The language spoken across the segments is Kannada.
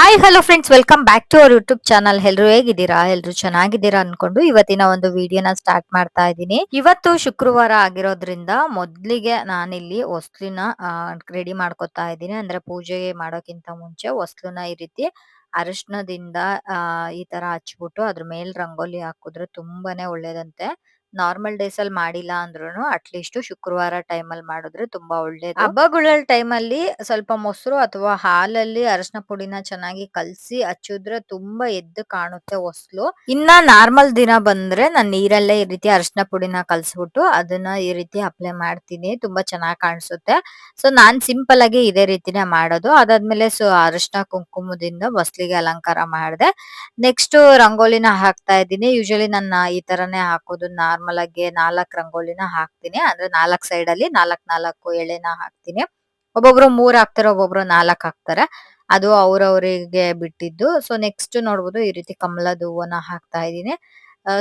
Hi hello friends welcome back to our YouTube channel ಎಲ್ಲರೂ ಹೇಗಿದ್ದೀರಾ? ಎಲ್ರು ಚೆನ್ನಾಗಿದ್ದೀರಾ ಅನ್ಕೊಂಡು ಇವತ್ತಿನ ಒಂದು ವಿಡಿಯೋನ ಸ್ಟಾರ್ಟ್ ಮಾಡ್ತಾ ಇದ್ದೀನಿ. ಇವತ್ತು ಶುಕ್ರವಾರ ಆಗಿರೋದ್ರಿಂದ ಮೊದ್ಲಿಗೆ ನಾನಿಲ್ಲಿ ಹೊಸ್ಲಿನ ರೆಡಿ ಮಾಡ್ಕೊತಾ ಇದ್ದೀನಿ. ಅಂದ್ರೆ ಪೂಜೆ ಮಾಡೋಕ್ಕಿಂತ ಮುಂಚೆ ವಸ್ತುನ ಈ ರೀತಿ ಅರಿಶಿನದಿಂದ ಈ ತರ ಹಚ್ಬಿಟ್ಟು ಅದ್ರ ಮೇಲೆ ರಂಗೋಲಿ ಹಾಕಿದ್ರೆ ತುಂಬಾನೇ ಒಳ್ಳೇದಂತೆ. ನಾರ್ಮಲ್ ಡೇಸ್ ಅಲ್ಲಿ ಮಾಡಿಲ್ಲ ಅಂದ್ರೂ ಅಟ್ಲೀಸ್ಟ್ ಶುಕ್ರವಾರ ಟೈಮ್ ಅಲ್ಲಿ ಮಾಡಿದ್ರೆ ತುಂಬಾ ಒಳ್ಳೇದು. ಹಬ್ಬಗಳ ಟೈಮ್ ಅಲ್ಲಿ ಸ್ವಲ್ಪ ಮೊಸರು ಅಥವಾ ಹಾಲಲ್ಲಿ ಅರಶಿನ ಪುಡಿನ ಚೆನ್ನಾಗಿ ಕಲಸಿ ಹಚ್ಚಿದ್ರೆ ತುಂಬಾ ಎದ್ದು ಕಾಣುತ್ತೆ ಹೊಸ್ಲು ಇನ್ನ ನಾರ್ಮಲ್ ದಿನ ಬಂದ್ರೆ ನಾನ್ ನೀರಲ್ಲೇ ಈ ರೀತಿ ಅರಶಿನ ಪುಡಿನ ಕಲಸ್ಬಿಟ್ಟು ಅದನ್ನ ಈ ರೀತಿ ಅಪ್ಲೈ ಮಾಡ್ತೀನಿ. ತುಂಬಾ ಚೆನ್ನಾಗಿ ಕಾಣಿಸುತ್ತೆ. ಸೊ ನಾನ್ ಸಿಂಪಲ್ ಆಗಿ ಇದೇ ರೀತಿನೇ ಮಾಡೋದು. ಅದಾದ್ಮೇಲೆ ಸೊ, ಅರಶಿನ ಕುಂಕುಮದಿಂದ ಬಸ್ಲಿಗೆ ಅಲಂಕಾರ ಮಾಡಿದೆ. ನೆಕ್ಸ್ಟ್ ರಂಗೋಲಿನ ಹಾಕ್ತಾ ಇದ್ದೀನಿ. ಯೂಶಲಿ ನನ್ನ ಈ ತರನೇ ಹಾಕೋದು ನಾರ್ಮಲ್ ಆಗಿ ನಾಲ್ಕ್ ರಂಗೋಲಿನ ಹಾಕ್ತೀನಿ. ಅಂದ್ರೆ ನಾಲ್ಕ್ ಸೈಡ್ ಅಲ್ಲಿ ನಾಲ್ಕ್ ನಾಲ್ಕು ಎಳೆನ ಹಾಕ್ತೀನಿ. ಒಬ್ಬೊಬ್ರು ಮೂರ್ ಹಾಕ್ತಾರೆ, ಒಬ್ಬೊಬ್ರು ನಾಲ್ಕ್ ಹಾಕ್ತಾರೆ. ಅದು ಅವ್ರವ್ರಿಗೆ ಬಿಟ್ಟಿದ್ದು. ಸೊ ನೆಕ್ಸ್ಟ್ ನೋಡ್ಬೋದು ಈ ರೀತಿ ಕಮಲದ ಹೂವನ್ನ ಹಾಕ್ತಾ ಇದ್ದೀನಿ.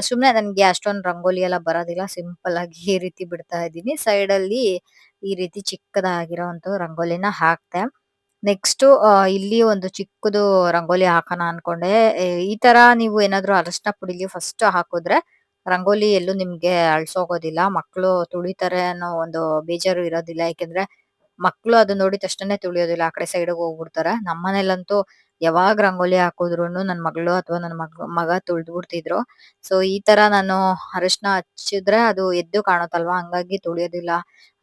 ಸುಮ್ನೆ ನನ್ಗೆ ಅಷ್ಟೊಂದು ರಂಗೋಲಿ ಎಲ್ಲ ಬರೋದಿಲ್ಲ. ಸಿಂಪಲ್ ಆಗಿ ಈ ರೀತಿ ಬಿಡ್ತಾ ಇದ್ದೀನಿ. ಸೈಡ್ ಅಲ್ಲಿ ಈ ರೀತಿ ಚಿಕ್ಕದಾಗಿರೋಂತ ರಂಗೋಲಿನ ಹಾಕ್ತೆ. ನೆಕ್ಸ್ಟ್ ಇಲ್ಲಿ ಒಂದು ಚಿಕ್ಕದು ರಂಗೋಲಿ ಹಾಕೋಣ ಅನ್ಕೊಂಡೆ. ಈ ತರ ನೀವು ಏನಾದ್ರು ಅರಶಿನ ಪುಡಿಲಿ ಫಸ್ಟ್ ಹಾಕಿದ್ರೆ ರಂಗೋಲಿ ಎಲ್ಲೂ ನಿಮ್ಗೆ ಅಳ್ಸೋಗೋದಿಲ್ಲ. ಮಕ್ಕಳು ತುಳಿತಾರೆ ಅನ್ನೋ ಒಂದು ಬೇಜಾರು ಇರೋದಿಲ್ಲ. ಯಾಕೆಂದ್ರೆ ಮಕ್ಕಳು ಅದು ನೋಡಿದ ತಕ್ಷಣ ತುಳಿಯೋದಿಲ್ಲ. ಆ ಕಡೆ ಸೈಡ್ ಹೋಗ್ಬಿಡ್ತಾರೆ. ನಮ್ಮನೇಲಂತೂ ಯಾವಾಗ ರಂಗೋಲಿ ಹಾಕಿದ್ರುನು ನನ್ ಮಗಳು ಅಥವಾ ನನ್ ಮಗ ಮಗ ತುಳಿದು ಬಿಡ್ತಿದ್ರು ಸೊ ಈ ತರ ನಾನು ಅರಿಶಿನ ಹಚ್ಚಿದ್ರೆ ಅದು ಎದ್ದು ಕಾಣುತ್ತಲ್ವಾ? ಹಂಗಾಗಿ ತುಳಿಯೋದಿಲ್ಲ.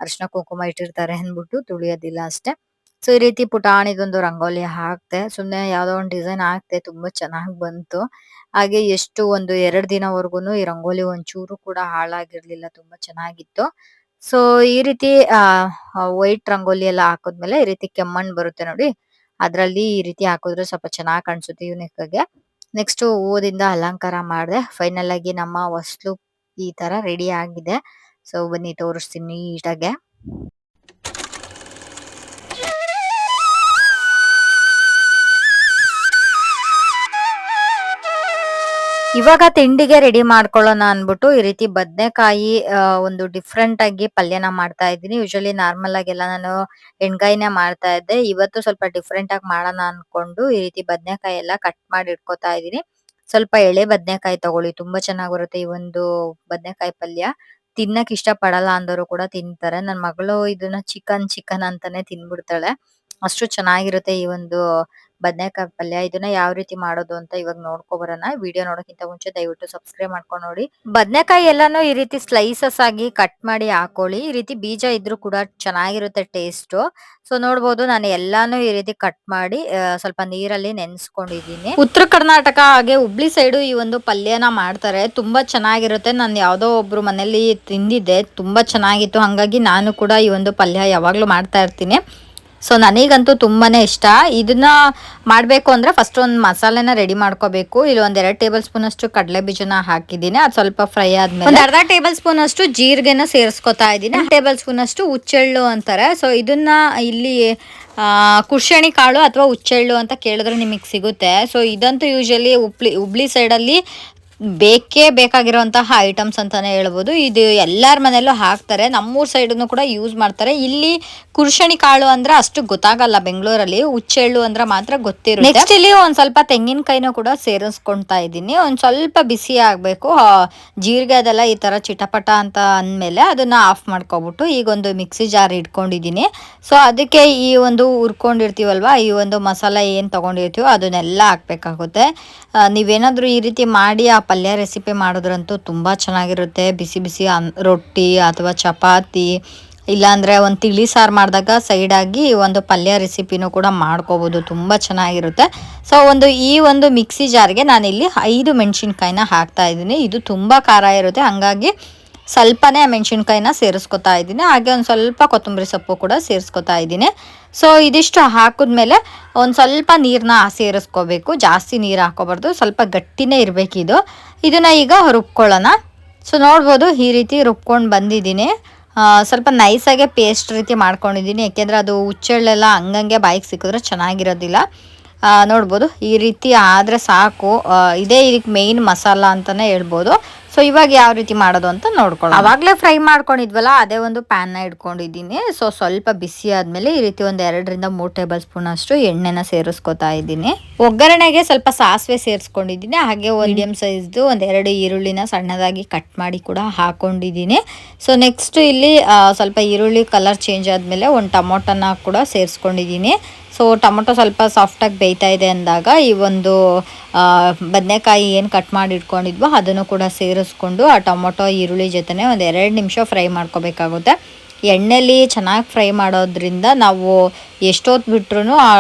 ಅರಿಶಿನ ಕುಂಕುಮ ಇಟ್ಟಿರ್ತಾರೆ ಅಂದ್ಬಿಟ್ಟು ತುಳಿಯೋದಿಲ್ಲ ಅಷ್ಟೇ. ಸೊ, ಈ ರೀತಿ ಪುಟಾಣಿದೊಂದು ರಂಗೋಲಿ ಹಾಕ್ತೆ ಸುಮ್ನೆ ಯಾವ್ದೋ ಒಂದು ಡಿಸೈನ್ ಹಾಕ್ತೆ ತುಂಬಾ ಚೆನ್ನಾಗ್ ಬಂತು. ಹಾಗೆ ಎಷ್ಟು ಒಂದು ಎರಡ್ ದಿನವರೆಗೂನು ಈ ರಂಗೋಲಿ ಒಂಚೂರು ಕೂಡ ಹಾಳಾಗಿರ್ಲಿಲ್ಲ, ತುಂಬಾ ಚೆನ್ನಾಗಿತ್ತು. ಸೊ, ಈ ರೀತಿ, ಆ ವೈಟ್ ರಂಗೋಲಿ ಎಲ್ಲ ಹಾಕಿದ್ಮೇಲೆ ಈ ರೀತಿ ಕೆಮ್ಮಣ್ಣ್ ಬರುತ್ತೆ ನೋಡಿ. ಅದ್ರಲ್ಲಿ ಈ ರೀತಿ ಹಾಕಿದ್ರೆ ಸ್ವಲ್ಪ ಚೆನ್ನಾಗ್ ಕಾಣಿಸುತ್ತೆ ಯೂನಿಕ್ ಆಗಿ. ನೆಕ್ಸ್ಟ್ ಹೂವದಿಂದ ಅಲಂಕಾರ ಮಾಡಿದೆ. ಫೈನಲ್ ಆಗಿ ನಮ್ಮ ಹೊಸ್ಲು ಈ ತರ ರೆಡಿ ಆಗಿದೆ. ಸೊ ಬನ್ನಿ ತೋರಿಸ್ತೀನಿ ನೀಟಾಗೆ. ಇವಾಗ ತಿಂಡಿಗೆ ರೆಡಿ ಮಾಡ್ಕೊಳ್ಳೋಣ ಅನ್ಬಿಟ್ಟು ಈ ರೀತಿ ಬದನೆಕಾಯಿ ಒಂದು ಡಿಫ್ರೆಂಟ್ ಆಗಿ ಪಲ್ಯನ ಮಾಡ್ತಾ ಇದ್ದೀನಿ. ಯೂಶಲಿ ನಾರ್ಮಲ್ ಎಲ್ಲ ನಾನು ಎಣ್ಗಾಯಿನೇ ಮಾಡ್ತಾ ಇದ್ದೆ. ಇವತ್ತು ಸ್ವಲ್ಪ ಡಿಫ್ರೆಂಟ್ ಆಗಿ ಮಾಡೋಣ ಅನ್ಕೊಂಡು ಈ ರೀತಿ ಬದನೆಕಾಯಿ ಎಲ್ಲ ಕಟ್ ಮಾಡಿ ಇಟ್ಕೋತಾ ಇದ್ದೀನಿ. ಸ್ವಲ್ಪ ಎಳೆ ಬದನೆಕಾಯಿ ತಗೊಳ್ಳಿ. ತುಂಬಾ ಚೆನ್ನಾಗ್ ಬರುತ್ತೆ ಈ ಒಂದು ಬದನೆಕಾಯಿ ಪಲ್ಯ. ತಿನ್ನಕ್ ಇಷ್ಟ ಪಡಲ್ಲ ಅಂದವರು ಕೂಡ ತಿಂತಾರೆ. ನನ್ ಮಗಳು ಇದನ್ನ ಚಿಕನ್ ಚಿಕನ್ ಅಂತಾನೆ ತಿನ್ಬಿಡ್ತಾಳೆ. ಅಷ್ಟು ಚೆನ್ನಾಗಿರುತ್ತೆ ಈ ಒಂದು ಬದನೆಕಾಯಿ ಪಲ್ಯ ಇದನ್ನ ಯಾವ ರೀತಿ ಮಾಡೋದು ಅಂತ ಇವಾಗ ನೋಡ್ಕೊ ಬರೋಣ. ವಿಡಿಯೋ ನೋಡೋಕ್ಕಿಂತ ಮುಂಚೆ ದಯವಿಟ್ಟು ಸಬ್ಸ್ಕ್ರೈಬ್ ಮಾಡ್ಕೊಂಡು ನೋಡಿ. ಬದನೆಕಾಯಿ ಎಲ್ಲಾನು ಈ ರೀತಿ ಸ್ಲೈಸಸ್ ಆಗಿ ಕಟ್ ಮಾಡಿ ಹಾಕೊಳ್ಳಿ. ಈ ರೀತಿ ಬೀಜ ಇದ್ರೂ ಕೂಡ ಚೆನ್ನಾಗಿರುತ್ತೆ ಟೇಸ್ಟ್ ಸೊ ನೋಡ್ಬೋದು ನಾನು ಎಲ್ಲಾನು ಈ ರೀತಿ ಕಟ್ ಮಾಡಿ ಸ್ವಲ್ಪ ನೀರಲ್ಲಿ ನೆನೆಸ್ಕೊಂಡಿದ್ದೀನಿ. ಉತ್ತರ ಕರ್ನಾಟಕ ಹಾಗೆ ಹುಬ್ಳಿ ಸೈಡು ಈ ಒಂದು ಪಲ್ಯನ ಮಾಡ್ತಾರೆ. ತುಂಬಾ ಚೆನ್ನಾಗಿರುತ್ತೆ. ನಾನು ಯಾವುದೋ ಒಬ್ರು ಮನೇಲಿ ತಿಂದಿದ್ದೆ. ತುಂಬಾ ಚೆನ್ನಾಗಿತ್ತು. ಹಂಗಾಗಿ ನಾನು ಕೂಡ ಈ ಒಂದು ಪಲ್ಯ ಯಾವಾಗ್ಲೂ ಮಾಡ್ತಾ ಇರ್ತೀನಿ. ಸೊ ನನಗಂತೂ ತುಂಬಾನೇ ಇಷ್ಟ. ಇದನ್ನ ಮಾಡಬೇಕು ಅಂದರೆ ಫಸ್ಟ್ ಒಂದು ಮಸಾಲೆನ ರೆಡಿ ಮಾಡ್ಕೋಬೇಕು. ಇಲ್ಲಿ ಒಂದು ಎರಡು ಟೇಬಲ್ ಸ್ಪೂನ್ ಅಷ್ಟು ಕಡಲೆ ಬೀಜನ ಹಾಕಿದ್ದೀನಿ. ಅದು ಸ್ವಲ್ಪ ಫ್ರೈ ಆದ್ಮೇಲೆ ಒಂದು ಅರ್ಧ ಟೇಬಲ್ ಸ್ಪೂನ್ ಅಷ್ಟು ಜೀರಿಗೆನ ಸೇರಿಸ್ಕೊತಾ ಇದ್ದೀನಿ. ಟೇಬಲ್ ಸ್ಪೂನ್ ಅಷ್ಟು ಹುಚ್ಚೆಳ್ಳು ಅಂತಾರೆ. ಸೊ ಇದನ್ನ ಇಲ್ಲಿ ಕುರ್ಷಣಿ ಕಾಳು ಅಥವಾ ಹುಚ್ಚೆಳ್ಳು ಅಂತ ಕೇಳಿದ್ರೆ ನಿಮಗೆ ಸಿಗುತ್ತೆ. ಸೊ ಇದಂತೂ ಯೂಶಲಿ ಹುಬ್ಳಿ ಹುಬ್ಳಿ ಸೈಡಲ್ಲಿ ಬೇಕೇ ಬೇಕಾಗಿರುವಂತಹ ಐಟಮ್ಸ್ ಅಂತಾನೆ ಹೇಳ್ಬೋದು. ಇದು ಎಲ್ಲರ ಮನೆಯಲ್ಲೂ ಹಾಕ್ತಾರೆ. ನಮ್ಮೂರ್ ಸೈಡನ್ನು ಕೂಡ ಯೂಸ್ ಮಾಡ್ತಾರೆ. ಇಲ್ಲಿ ಕುರ್ಷಣಿ ಕಾಳು ಅಂದ್ರೆ ಅಷ್ಟು ಗೊತ್ತಾಗಲ್ಲ ಬೆಂಗಳೂರಲ್ಲಿ. ಹುಚ್ಚೆಳ್ಳು ಅಂದ್ರೆ ಮಾತ್ರ ಗೊತ್ತಿರುತ್ತೆ. ನೆಕ್ಸ್ಟ್ ಇಲ್ಲಿ ಒಂದ್ ಸ್ವಲ್ಪ ತೆಂಗಿನಕಾಯಿನೂ ಕೂಡ ಸೇರಿಸ್ಕೊಳ್ತಾ ಇದ್ದೀನಿ. ಒಂದ್ ಸ್ವಲ್ಪ ಬಿಸಿ ಆಗ್ಬೇಕು. ಜೀರಿಗೆ ಅದೆಲ್ಲ ಈ ತರ ಚಿಟಪಟ ಅಂತ ಅಂದ್ಮೇಲೆ ಅದನ್ನ ಆಫ್ ಮಾಡ್ಕೊಬಿಟ್ಟು ಈಗ ಒಂದು ಮಿಕ್ಸಿ ಜಾರ್ ಇಟ್ಕೊಂಡಿದ್ದೀನಿ. ಸೊ ಅದಕ್ಕೆ ಈ ಒಂದು ಹುರ್ಕೊಂಡಿರ್ತೀವಲ್ವಾ, ಈ ಒಂದು ಮಸಾಲ ಏನ್ ತಗೊಂಡಿರ್ತೀವೋ ಅದನ್ನೆಲ್ಲ ಹಾಕ್ಬೇಕಾಗುತ್ತೆ. ನೀವೇನಾದ್ರೂ ಈ ರೀತಿ ಮಾಡಿ ಆ ಪಲ್ಯ ರೆಸಿಪಿ ಮಾಡಿದ್ರಂತೂ ತುಂಬ ಚೆನ್ನಾಗಿರುತ್ತೆ. ಬಿಸಿ ಬಿಸಿ ಅನ್, ರೊಟ್ಟಿ ಅಥವಾ ಚಪಾತಿ, ಇಲ್ಲಾಂದರೆ ಒಂದು ತಿಳಿ ಸಾರು ಮಾಡಿದಾಗ ಸೈಡಾಗಿ ಒಂದು ಪಲ್ಯ ರೆಸಿಪಿನೂ ಕೂಡ ಮಾಡ್ಕೋಬೋದು. ತುಂಬ ಚೆನ್ನಾಗಿರುತ್ತೆ. ಸೊ ಒಂದು ಈ ಒಂದು ಮಿಕ್ಸಿ ಜಾರ್ಗೆ ನಾನಿಲ್ಲಿ ಐದು ಮೆಣಸಿನ್ಕಾಯಿನ ಹಾಕ್ತಾ ಇದ್ದೀನಿ. ಇದು ತುಂಬ ಖಾರ ಇರುತ್ತೆ. ಹಂಗಾಗಿ ಸ್ವಲ್ಪನೇ ಮೆಣಸಿನ್ಕಾಯಿನ ಸೇರಿಸ್ಕೊತಾ ಇದ್ದೀನಿ. ಹಾಗೆ ಒಂದು ಸ್ವಲ್ಪ ಕೊತ್ತಂಬರಿ ಸೊಪ್ಪು ಕೂಡ ಸೇರಿಸ್ಕೊತಾ ಇದ್ದೀನಿ. ಸೊ ಇದಿಷ್ಟು ಹಾಕಿದ್ಮೇಲೆ ಒಂದು ಸ್ವಲ್ಪ ನೀರನ್ನ ಸೇರಿಸ್ಕೋಬೇಕು. ಜಾಸ್ತಿ ನೀರು ಹಾಕೋಬಾರ್ದು. ಸ್ವಲ್ಪ ಗಟ್ಟಿನೇ ಇದು ಇದನ್ನು ಈಗ ರುಬ್ಕೊಳ್ಳೋಣ. ಸೊ ನೋಡ್ಬೋದು ಈ ರೀತಿ ರುಬ್ಕೊಂಡು ಬಂದಿದ್ದೀನಿ. ಸ್ವಲ್ಪ ನೈಸಾಗೆ ಪೇಸ್ಟ್ ರೀತಿ ಮಾಡ್ಕೊಂಡಿದ್ದೀನಿ. ಯಾಕೆಂದರೆ ಅದು ಹುಚ್ಚೆಳ್ಳೆಲ್ಲ ಹಂಗಂಗೆ ಬಾಯಿಗೆ ಸಿಕ್ಕಿದ್ರೆ ಚೆನ್ನಾಗಿರೋದಿಲ್ಲ. ನೋಡ್ಬೋದು ಈ ರೀತಿ ಆದರೆ ಸಾಕು. ಇದೇ ಇದಕ್ಕೆ ಮೇಯ್ನ್ ಮಸಾಲ ಅಂತಲೇ ಹೇಳ್ಬೋದು. ಸೊ ಇವಾಗ ಯಾವ ರೀತಿ ಮಾಡೋದು ಅಂತ ನೋಡ್ಕೊಳ್ಳೋ ಅವಾಗಲೇ ಫ್ರೈ ಮಾಡ್ಕೊಂಡಿದ್ವಲ್ಲ ಅದೇ ಒಂದು ಪ್ಯಾನ್ನ ಇಟ್ಕೊಂಡಿದ್ದೀನಿ. ಸೊ ಸ್ವಲ್ಪ ಬಿಸಿ ಆದಮೇಲೆ ಈ ರೀತಿ ಒಂದು ಎರಡರಿಂದ ಮೂರು ಟೇಬಲ್ ಸ್ಪೂನ್ ಅಷ್ಟು ಎಣ್ಣೆನ ಸೇರಿಸ್ಕೊತಾ ಇದ್ದೀನಿ. ಒಗ್ಗರಣೆಗೆ ಸ್ವಲ್ಪ ಸಾಸಿವೆ ಸೇರಿಸ್ಕೊಂಡಿದ್ದೀನಿ. ಹಾಗೆ ಮೀಡಿಯಂ ಸೈಜ್ದು ಒಂದು ಎರಡು ಈರುಳ್ಳಿನ ಸಣ್ಣದಾಗಿ ಕಟ್ ಮಾಡಿ ಕೂಡ ಹಾಕೊಂಡಿದ್ದೀನಿ. ಸೊ ನೆಕ್ಸ್ಟ್ ಇಲ್ಲಿ ಸ್ವಲ್ಪ ಈರುಳ್ಳಿ ಕಲರ್ ಚೇಂಜ್ ಆದಮೇಲೆ ಒಂದು ಟೊಮೊಟೊನ ಕೂಡ ಸೇರಿಸ್ಕೊಂಡಿದ್ದೀನಿ. ಸೊ ಟೊಮೊಟೊ ಸ್ವಲ್ಪ ಸಾಫ್ಟಾಗಿ ಬೇಯ್ತಾ ಇದೆ ಅಂದಾಗ ಈ ಒಂದು ಬದನೆಕಾಯಿ ಏನು ಕಟ್ ಮಾಡಿ ಇಟ್ಕೊಂಡಿದ್ವೋ ಅದನ್ನು ಕೂಡ ಸೇರಿಸ್ಕೊಂಡು ಆ ಟೊಮೊಟೊ, ಈರುಳ್ಳಿ ಜೊತೆನೆ ಒಂದು ಎರಡು ನಿಮಿಷ ಫ್ರೈ ಮಾಡ್ಕೋಬೇಕಾಗುತ್ತೆ. ಎಣ್ಣೆಲಿ ಚೆನ್ನಾಗಿ ಫ್ರೈ ಮಾಡೋದ್ರಿಂದ ನಾವು ಎಷ್ಟೊತ್ತು ಬಿಟ್ರೂ ಆ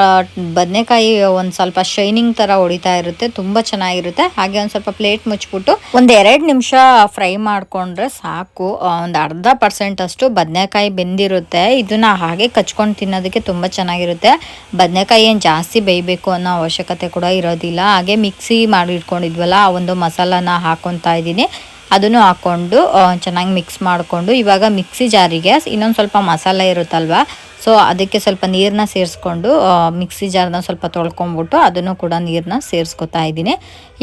ಬದನೆಕಾಯಿ ಒಂದು ಸ್ವಲ್ಪ ಶೈನಿಂಗ್ ಥರ ಹೊಡಿತಾ ಇರುತ್ತೆ, ತುಂಬ ಚೆನ್ನಾಗಿರುತ್ತೆ. ಹಾಗೆ ಒಂದು ಸ್ವಲ್ಪ ಪ್ಲೇಟ್ ಮುಚ್ಚಿಬಿಟ್ಟು ಒಂದು ಎರಡು ನಿಮಿಷ ಫ್ರೈ ಮಾಡಿಕೊಂಡ್ರೆ ಸಾಕು. ಒಂದು ಅರ್ಧ ಪರ್ಸೆಂಟ್ ಅಷ್ಟು ಬದನೆಕಾಯಿ ಬೆಂದಿರುತ್ತೆ. ಇದನ್ನ ಹಾಗೆ ಕಚ್ಕೊಂಡು ತಿನ್ನೋದಕ್ಕೆ ತುಂಬ ಚೆನ್ನಾಗಿರುತ್ತೆ. ಬದನೆಕಾಯಿ ಏನು ಜಾಸ್ತಿ ಬೇಯಬೇಕು ಅನ್ನೋ ಅವಶ್ಯಕತೆ ಕೂಡ ಇರೋದಿಲ್ಲ. ಹಾಗೆ ಮಿಕ್ಸಿ ಮಾಡಿಟ್ಕೊಂಡಿದ್ವಲ್ಲ ಆ ಒಂದು ಮಸಾಲಾನ ಹಾಕೊತಾ ಇದ್ದೀನಿ. ಅದನ್ನು ಹಾಕ್ಕೊಂಡು ಚೆನ್ನಾಗಿ ಮಿಕ್ಸ್ ಮಾಡಿಕೊಂಡು, ಇವಾಗ ಮಿಕ್ಸಿ ಜಾರಿಗೆ ಇನ್ನೊಂದು ಸ್ವಲ್ಪ ಮಸಾಲೆ ಇರುತ್ತಲ್ವ? ಸೊ ಅದಕ್ಕೆ ಸ್ವಲ್ಪ ನೀರನ್ನ ಸೇರಿಸ್ಕೊಂಡು ಮಿಕ್ಸಿ ಜಾರ್ನ ಸ್ವಲ್ಪ ತೊಳ್ಕೊಂಬಿಟ್ಟು ಅದನ್ನು ಕೂಡ ನೀರನ್ನ ಸೇರಿಸ್ಕೊತಾ ಇದ್ದೀನಿ.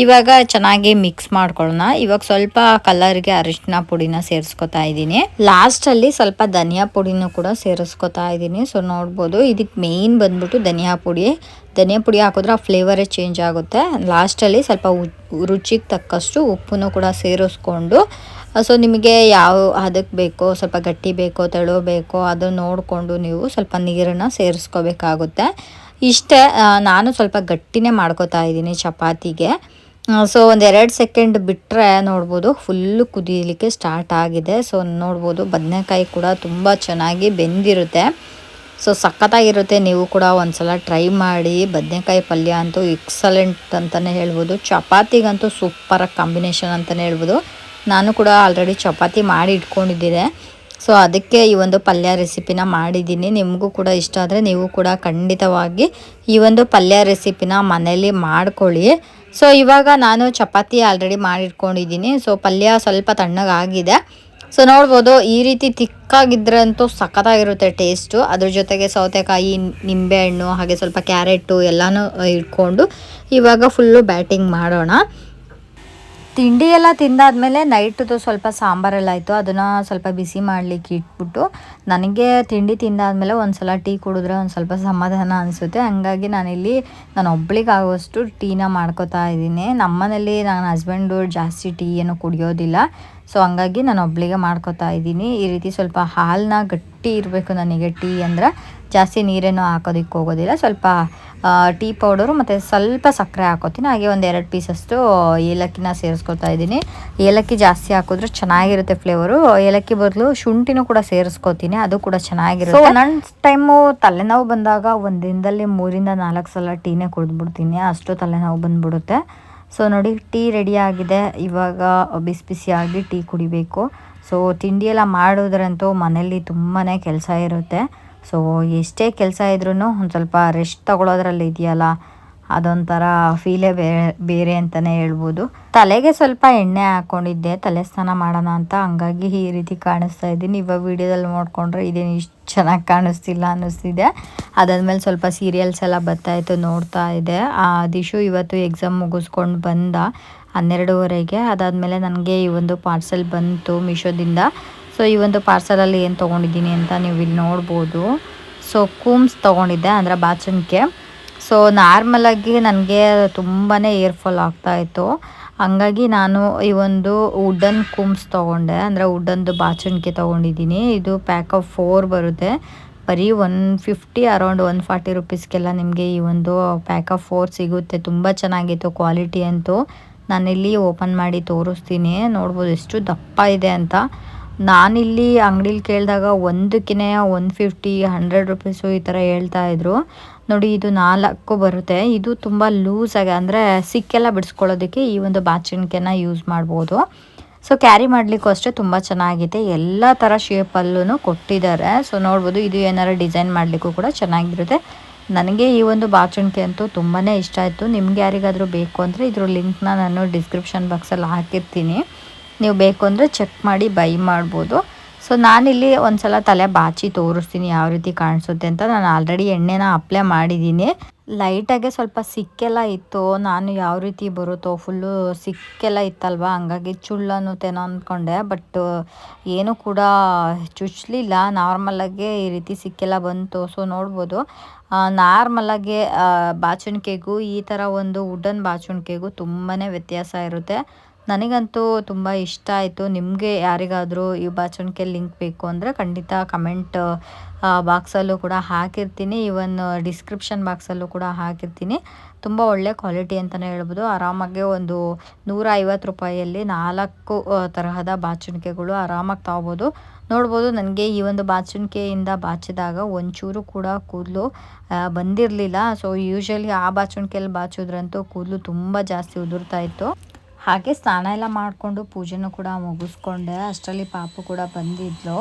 ಇವಾಗ ಚೆನ್ನಾಗಿ ಮಿಕ್ಸ್ ಮಾಡ್ಕೊಳ್ಳೋಣ. ಇವಾಗ ಸ್ವಲ್ಪ ಕಲರ್ಗೆ ಅರಿಶಿನ ಪುಡಿನ ಸೇರಿಸ್ಕೊತಾ ಇದ್ದೀನಿ. ಲಾಸ್ಟಲ್ಲಿ ಸ್ವಲ್ಪ ಧನಿಯಾ ಪುಡಿನೂ ಕೂಡ ಸೇರಿಸ್ಕೊತಾ ಇದ್ದೀನಿ. ಸೊ ನೋಡ್ಬೋದು, ಇದಕ್ಕೆ ಮೇಯ್ನ್ ಬಂದ್ಬಿಟ್ಟು ಧನಿಯಾ ಪುಡಿ. ಧನಿಯಾ ಪುಡಿ ಹಾಕಿದ್ರೆ ಆ ಫ್ಲೇವರೇ ಚೇಂಜ್ ಆಗುತ್ತೆ. ಲಾಸ್ಟಲ್ಲಿ ಸ್ವಲ್ಪ ರುಚಿಗೆ ತಕ್ಕಷ್ಟು ಉಪ್ಪನ್ನು ಕೂಡ ಸೇರಿಸ್ಕೊಂಡು ಸೊ ನಿಮಗೆ ಯಾವ ಹದಕ್ಕೆ ಬೇಕೋ, ಸ್ವಲ್ಪ ಗಟ್ಟಿ ಬೇಕೋ, ತೆಳು ಬೇಕೋ ಅದು ನೋಡಿಕೊಂಡು ನೀವು ಸ್ವಲ್ಪ ನೀರನ್ನು ಸೇರಿಸ್ಕೋಬೇಕಾಗುತ್ತೆ. ಇಷ್ಟೇ ನಾನು ಸ್ವಲ್ಪ ಗಟ್ಟಿನೇ ಮಾಡ್ಕೋತಾ ಇದ್ದೀನಿ ಚಪಾತಿಗೆ. ಸೊ ಒಂದು ಎರಡು ಸೆಕೆಂಡ್ ಬಿಟ್ಟರೆ ನೋಡ್ಬೋದು ಫುಲ್ಲು ಕುದಿಯಲಿಕ್ಕೆ ಸ್ಟಾರ್ಟ್ ಆಗಿದೆ. ಸೊ ನೋಡ್ಬೋದು ಬದನೆಕಾಯಿ ಕೂಡ ತುಂಬ ಚೆನ್ನಾಗಿ ಬೆಂದಿರುತ್ತೆ. ಸೊ ಸಖತ್ತಾಗಿರುತ್ತೆ. ನೀವು ಕೂಡ ಒಂದ್ಸಲ ಟ್ರೈ ಮಾಡಿ, ಬದನೆಕಾಯಿ ಪಲ್ಯ ಅಂತೂ ಎಕ್ಸಲೆಂಟ್ ಅಂತಲೇ ಹೇಳ್ಬೋದು. ಚಪಾತಿಗಂತೂ ಸೂಪರಾಗಿ ಕಾಂಬಿನೇಷನ್ ಅಂತಲೇ ಹೇಳ್ಬೋದು. ನಾನು ಕೂಡ ಆಲ್ರೆಡಿ ಚಪಾತಿ ಮಾಡಿ ಇಟ್ಕೊಂಡಿದ್ದೀನಿ. ಸೊ ಅದಕ್ಕೆ ಈ ಒಂದು ಪಲ್ಯ ರೆಸಿಪಿನ ಮಾಡಿದ್ದೀನಿ. ನಿಮಗೂ ಕೂಡ ಇಷ್ಟ ಆದರೆ ನೀವು ಕೂಡ ಖಂಡಿತವಾಗಿ ಈ ಒಂದು ಪಲ್ಯ ರೆಸಿಪಿನ ಮನೇಲಿ ಮಾಡ್ಕೊಳ್ಳಿ. ಸೊ ಇವಾಗ ನಾನು ಚಪಾತಿ ಆಲ್ರೆಡಿ ಮಾಡಿಟ್ಕೊಂಡಿದ್ದೀನಿ ಸೊ ಪಲ್ಯ ಸ್ವಲ್ಪ ತಣ್ಣಗಾಗಿದೆ. ಸೊ ನೋಡ್ಬೋದು, ಈ ರೀತಿ ತಿಕ್ಕಾಗಿದ್ರೆ ಅಂತೂ ಸಖತ್ತಾಗಿರುತ್ತೆ ಟೇಸ್ಟು. ಅದ್ರ ಜೊತೆಗೆ ಸೌತೆಕಾಯಿ, ನಿಂಬೆಹಣ್ಣು, ಹಾಗೆ ಸ್ವಲ್ಪ ಕ್ಯಾರೆಟು ಎಲ್ಲನೂ ಇಟ್ಕೊಂಡು ಇವಾಗ ಫುಲ್ಲು ಬ್ಯಾಟಿಂಗ್ ಮಾಡೋಣ. ತಿಂಡಿ ಎಲ್ಲ ತಿಂದಾದಮೇಲೆ ನೈಟದು ಸ್ವಲ್ಪ ಸಾಂಬಾರೆಲ್ಲ ಆಯಿತು. ಅದನ್ನು ಸ್ವಲ್ಪ ಬಿಸಿ ಮಾಡಲಿಕ್ಕೆ ಇಟ್ಬಿಟ್ಟು, ನನಗೆ ತಿಂಡಿ ತಿಂದಾದಮೇಲೆ ಒಂದು ಸಲ ಟೀ ಕುಡಿದ್ರೆ ಒಂದು ಸ್ವಲ್ಪ ಸಮಾಧಾನ ಅನಿಸುತ್ತೆ. ಹಂಗಾಗಿ ನಾನಿಲ್ಲಿ, ನಾನು ಒಬ್ಳಿಗಾಗುವಷ್ಟು ಟೀನ ಮಾಡ್ಕೋತಾ ಇದ್ದೀನಿ. ನಮ್ಮನೇಲಿ ನನ್ನ ಹಸ್ಬೆಂಡು ಜಾಸ್ತಿ ಟೀ ಏನು ಕುಡಿಯೋದಿಲ್ಲ. ಸೊ ಹಂಗಾಗಿ ನಾನು ಒಬ್ಳಿಗೆ ಮಾಡ್ಕೋತಾ ಇದ್ದೀನಿ. ಈ ರೀತಿ ಸ್ವಲ್ಪ ಹಾಲನ್ನ ಗಟ್ಟಿ ಇರಬೇಕು ನನಗೆ. ಟೀ ಅಂದರೆ ಜಾಸ್ತಿ ನೀರೇನು ಹಾಕೋದಕ್ಕೆ ಹೋಗೋದಿಲ್ಲ. ಸ್ವಲ್ಪ ಟೀ ಪೌಡರು ಮತ್ತು ಸ್ವಲ್ಪ ಸಕ್ಕರೆ ಹಾಕೋತೀನಿ. ಹಾಗೆ ಒಂದು ಎರಡು ಪೀಸಷ್ಟು ಏಲಕ್ಕಿನ ಸೇರಿಸ್ಕೊತಾ ಇದ್ದೀನಿ. ಏಲಕ್ಕಿ ಜಾಸ್ತಿ ಹಾಕಿದ್ರೆ ಚೆನ್ನಾಗಿರುತ್ತೆ ಫ್ಲೇವರು ಏಲಕ್ಕಿ ಬದಲು ಶುಂಠಿನೂ ಕೂಡ ಸೇರಿಸ್ಕೊತೀನಿ. ಅದು ಕೂಡ ಚೆನ್ನಾಗಿರುತ್ತೆ. ನನ್ನ ಟೈಮು ತಲೆನೋವು ಬಂದಾಗ ಒಂದು ದಿನದಲ್ಲಿ ಮೂರಿಂದ ನಾಲ್ಕು ಸಲ ಟೀನೇ ಕುಡಿದ್ಬಿಡ್ತೀನಿ. ಅಷ್ಟು ತಲೆನೋವು ಬಂದ್ಬಿಡುತ್ತೆ. ಸೊ ನೋಡಿ, ಟೀ ರೆಡಿ ಆಗಿದೆ. ಇವಾಗ ಬಿಸಿ ಬಿಸಿಯಾಗಿ ಟೀ ಕುಡಿಬೇಕು. ಸೊ ಎಲ್ಲ ಮಾಡೋದ್ರಂತೂ ಮನೇಲಿ ತುಂಬಾ ಕೆಲಸ ಇರುತ್ತೆ. ಸೊ ಎಷ್ಟೇ ಕೆಲಸ ಇದ್ರೂ ಒಂದು ಸ್ವಲ್ಪ ರೆಸ್ಟ್ ತಗೊಳ್ಳೋದ್ರಲ್ಲಿ ಇದೆಯಲ್ಲ, ಅದೊಂಥರ ಫೀಲೇ ಬೇರೆ ಬೇರೆ ಅಂತಲೇ ಹೇಳ್ಬೋದು. ತಲೆಗೆ ಸ್ವಲ್ಪ ಎಣ್ಣೆ ಹಾಕೊಂಡಿದ್ದೆ, ತಲೆ ಸ್ನಾನ ಮಾಡೋಣ ಅಂತ. ಹಂಗಾಗಿ ಈ ರೀತಿ ಕಾಣಿಸ್ತಾ ಇದ್ದೀನಿ ಇವಾಗ ವಿಡಿಯೋದಲ್ಲಿ ನೋಡಿಕೊಂಡ್ರೆ ಇದೇನು ಇಷ್ಟು ಚೆನ್ನಾಗಿ ಕಾಣಿಸ್ತಿಲ್ಲ ಅನ್ನಿಸ್ತಿದೆ. ಅದಾದ್ಮೇಲೆ ಸ್ವಲ್ಪ ಸೀರಿಯಲ್ಸ್ ಎಲ್ಲ ಬರ್ತಾಯಿತ್ತು ನೋಡ್ತಾ ಇದೆ ಆ ದಿಶು ಇವತ್ತು ಎಕ್ಸಾಮ್ ಮುಗಿಸ್ಕೊಂಡು ಬಂದ ಹನ್ನೆರಡುವರೆಗೆ. ಅದಾದಮೇಲೆ ನನಗೆ ಈ ಒಂದು ಪಾರ್ಸೆಲ್ ಬಂತು ಮೀಶೋದಿಂದ. ಸೊ ಈ ಒಂದು ಪಾರ್ಸಲಲ್ಲಿ ಏನು ತೊಗೊಂಡಿದ್ದೀನಿ ಅಂತ ನೀವು ಇಲ್ಲಿ ನೋಡ್ಬೋದು. ಸೊ ಕೂಮ್ಸ್ ತೊಗೊಂಡಿದ್ದೆ ಅಂದರೆ ಬಾಚಣಿಕೆ. ಸೊ ನಾರ್ಮಲಾಗಿ ನನಗೆ ತುಂಬಾ ಏರ್ಫಾಲ್ ಆಗ್ತಾಯಿತ್ತು ಹಂಗಾಗಿ ನಾನು ಈ ಒಂದು ವುಡನ್ ಕುಂಬ್ಸ್ ತೊಗೊಂಡೆ. ಅಂದರೆ ವುಡನ್ದು ಬಾಚಣಿಕೆ ತೊಗೊಂಡಿದ್ದೀನಿ. ಇದು ಪ್ಯಾಕ್ ಆಫ್ ಫೋರ್ ಬರುತ್ತೆ. ಬರೀ one fifty around one forty ರುಪೀಸ್ಗೆಲ್ಲ ನಿಮಗೆ ಈ ಒಂದು ಪ್ಯಾಕ್ ಆಫ್ ಫೋರ್ ಸಿಗುತ್ತೆ. ತುಂಬ ಚೆನ್ನಾಗಿತ್ತು ಕ್ವಾಲಿಟಿ ಅಂತೂ. ನಾನಿಲ್ಲಿ ಓಪನ್ ಮಾಡಿ ತೋರಿಸ್ತೀನಿ. ನೋಡ್ಬೋದು ಎಷ್ಟು ದಪ್ಪ ಇದೆ ಅಂತ. ನಾನಿಲ್ಲಿ ಅಂಗಡೀಲಿ ಕೇಳಿದಾಗ ಒಂದಕ್ಕಿನೇ ಒನ್ ಫಿಫ್ಟಿ ಹಂಡ್ರೆಡ್ ರುಪೀಸು ಈ ಥರ ಹೇಳ್ತಾ ಇದ್ರು. ನೋಡಿ, ಇದು ನಾಲ್ಕು ಬರುತ್ತೆ. ಇದು ತುಂಬ ಲೂಸಾಗಿ ಅಂದರೆ ಸಿಕ್ಕೆಲ್ಲ ಬಿಡಿಸ್ಕೊಳ್ಳೋದಕ್ಕೆ ಈ ಒಂದು ಬಾಚಣಿಕೆನ ಯೂಸ್ ಮಾಡ್ಬೋದು. ಸೊ ಕ್ಯಾರಿ ಮಾಡಲಿಕ್ಕೂ ಅಷ್ಟೇ ತುಂಬ ಚೆನ್ನಾಗಿದೆ. ಎಲ್ಲ ಥರ ಶೇಪಲ್ಲೂ ಕೊಟ್ಟಿದ್ದಾರೆ. ಸೊ ನೋಡ್ಬೋದು, ಇದು ಏನಾರು ಡಿಸೈನ್ ಮಾಡಲಿಕ್ಕೂ ಕೂಡ ಚೆನ್ನಾಗಿರುತ್ತೆ. ನನಗೆ ಈ ಒಂದು ಬಾಚಣಿಕೆ ಅಂತೂ ತುಂಬಾ ಇಷ್ಟ ಆಯಿತು. ನಿಮ್ಗೆ ಯಾರಿಗಾದರೂ ಬೇಕು ಅಂದರೆ ಇದ್ರ ಲಿಂಕ್ನ ನಾನು ಡಿಸ್ಕ್ರಿಪ್ಷನ್ ಬಾಕ್ಸಲ್ಲಿ ಹಾಕಿರ್ತೀನಿ. ನೀವು ಬೇಕು ಅಂದರೆ ಚೆಕ್ ಮಾಡಿ ಬೈ ಮಾಡ್ಬೋದು. ಸೊ ನಾನಿಲ್ಲಿ ಒಂದ್ಸಲ ತಲೆ ಬಾಚಿ ತೋರಿಸ್ತೀನಿ ಯಾವ ರೀತಿ ಕಾಣಿಸುತ್ತೆ ಅಂತ. ನಾನು ಆಲ್ರೆಡಿ ಎಣ್ಣೆನ ಅಪ್ಲೈ ಮಾಡಿದ್ದೀನಿ. ಲೈಟಾಗೆ ಸ್ವಲ್ಪ ಸಿಕ್ಕೆಲ್ಲ ಇತ್ತು. ನಾನು ಯಾವ ರೀತಿ ಬರುತ್ತೋ ಫುಲ್ಲು ಸಿಕ್ಕೆಲ್ಲ ಇತ್ತಲ್ವ? ಹಂಗಾಗಿ ಚುಳ್ಳನ್ನುತ್ತೇನೋ ಅಂದ್ಕೊಂಡೆ. ಬಟ್ ಏನು ಕೂಡ ಚುಚ್ಚಲಿಲ್ಲ ನಾರ್ಮಲಾಗೆ ಈ ರೀತಿ ಸಿಕ್ಕೆಲ್ಲ ಬಂತು. ಸೊ ನೋಡ್ಬೋದು. ನಾರ್ಮಲಾಗೆ ಬಾಚುಣಿಕೆಗೂ ಈ ಥರ ಒಂದು ವುಡನ್ ಬಾಚುಣಿಕೆಗೂ ತುಂಬಾ ವ್ಯತ್ಯಾಸ ಇರುತ್ತೆ. ನನಗಂತೂ ತುಂಬ ಇಷ್ಟ ಆಯಿತು. ನಿಮಗೆ ಯಾರಿಗಾದರೂ ಈ ಬಾಚಣಿಕೆ ಲಿಂಕ್ ಬೇಕು ಅಂದರೆ ಖಂಡಿತ ಕಮೆಂಟ್ ಬಾಕ್ಸಲ್ಲೂ ಕೂಡ ಹಾಕಿರ್ತೀನಿ. ಈವನ್ ಡಿಸ್ಕ್ರಿಪ್ಷನ್ ಬಾಕ್ಸಲ್ಲೂ ಕೂಡ ಹಾಕಿರ್ತೀನಿ. ತುಂಬ ಒಳ್ಳೆ ಕ್ವಾಲಿಟಿ ಅಂತಲೇ ಹೇಳ್ಬೋದು. ಆರಾಮಾಗೆ ಒಂದು ನೂರ ಐವತ್ತು ರೂಪಾಯಿಯಲ್ಲಿ ನಾಲ್ಕು ತರಹದ ಬಾಚಣಿಕೆಗಳು ಆರಾಮಾಗಿ ತಗೋಬೋದು ನೋಡ್ಬೋದು, ನನಗೆ ಈ ಒಂದು ಬಾಚಣಿಕೆಯಿಂದ ಬಾಚಿದಾಗ ಒಂಚೂರು ಕೂಡ ಕೂದಲು ಬಂದಿರಲಿಲ್ಲ. ಸೊ ಯೂಶ್ವಲಿ ಆ ಬಾಚಣಿಕೆಯಲ್ಲಿ ಬಾಚಿದ್ರಂತೂ ಕೂದಲು ತುಂಬ ಜಾಸ್ತಿ ಉದುರ್ತಾ ಇತ್ತು. ಹಾಗೆ ಸ್ನಾನ ಎಲ್ಲ ಮಾಡಿಕೊಂಡು ಪೂಜೆನೂ ಕೂಡ ಮುಗಿಸ್ಕೊಂಡೆ. ಅಷ್ಟರಲ್ಲಿ ಪಾಪು ಕೂಡ ಬಂದಿದ್ಲು.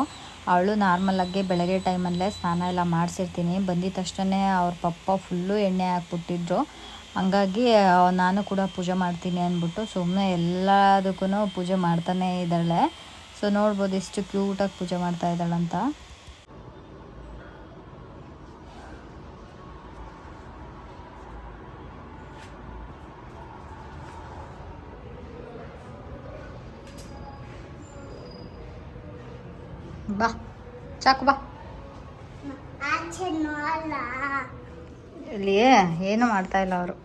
ಅವಳು ನಾರ್ಮಲಾಗಿ ಬೆಳಗ್ಗೆ ಟೈಮಲ್ಲೇ ಸ್ನಾನ ಎಲ್ಲ ಮಾಡಿಸಿರ್ತೀನಿ. ಬಂದಿದ ತಕ್ಷಣ ಅವ್ರ ಪಪ್ಪ ಫುಲ್ಲು ಎಣ್ಣೆ ಹಾಕ್ಬಿಟ್ಟಿದ್ರು. ಹಂಗಾಗಿ ನಾನು ಕೂಡ ಪೂಜೆ ಮಾಡ್ತೀನಿ ಅಂದ್ಬಿಟ್ಟು ಸುಮ್ಮನೆ ಎಲ್ಲದಕ್ಕೂ ಪೂಜೆ ಮಾಡ್ತಾನೆ ಇದ್ದಾಳೆ. ಸೊ ನೋಡ್ಬೋದು ಎಷ್ಟು ಕ್ಯೂಟಾಗಿ ಪೂಜೆ ಮಾಡ್ತಾ ಇದ್ದಾಳಂತ. ಬಾ. ಚಾಕು ಬಾ. ಇಲ್ಲಿ ಏನು ಮಾಡ್ತಾ ಇಲ್ಲ ಅವರು.